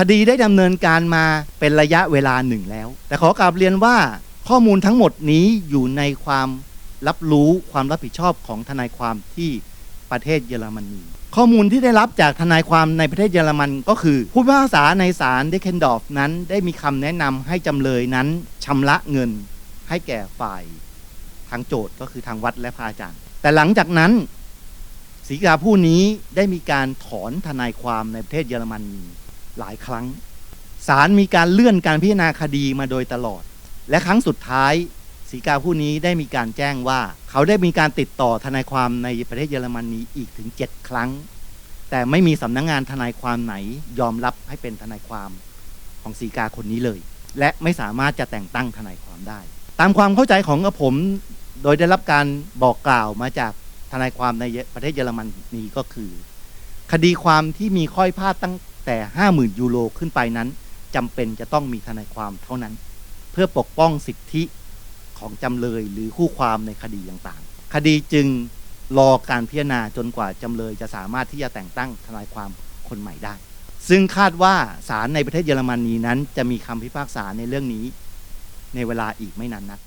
คดีได้ดำเนินการมาเป็นระยะเวลาหนึ่งแล้ว แต่ขอกราบเรียนว่าข้อมูลทั้งหมดนี้อยู่ในความรับรู้ความรับผิดชอบของทนายความที่ประเทศเยอรมนี ข้อมูลที่ได้รับจากทนายความในประเทศเยอรมันก็คือ ผู้พิพากษาในศาลเดเคนดอร์ฟนั้นได้มีคำแนะนำให้จำเลยนั้นชำระเงินให้แก่ฝ่ายทางโจทย์ก็คือทางวัดและพระอาจารย์ แต่หลังจากนั้นศรีกาผู้นี้ได้มีการถอนทนายความในประเทศเยอรมนี หลายครั้งศาลมีการเลื่อนการพิจารณาคดีมาโดยตลอด และครั้งสุดท้ายศรีกาผู้นี้ได้มีการแจ้งว่า เขาได้มีการติดต่อทนายความในประเทศเยอรมนีอีกถึง 7 ครั้ง แต่ไม่มีสำนักงงานทนายความไหนยอมรับให้เป็นทนายความของศรีกาคนนี้เลย และไม่สามารถจะแต่งตั้งทนายความได้ ตามความเข้าใจของกระผม โดยได้รับการบอกกล่าวมาจากทนายความในประเทศเยอรมนีก็คือ คดีความที่มีข้อยพาดตั้ง แต่ 50,000 ยูโรขึ้นไปนั้นจำเป็นจะต้องมีทนายความเท่านั้น เพื่อปกป้องสิทธิของจำเลยหรือคู่ความในคดีต่างๆ คดีจึงรอการพิจารณาจนกว่าจำเลยจะสามารถที่จะแต่งตั้งทนายความคนใหม่ได้ ซึ่งคาดว่าศาลในประเทศเยอรมนีนั้นจะมีคำพิพากษาในเรื่องนี้ในเวลาอีกไม่นานนัก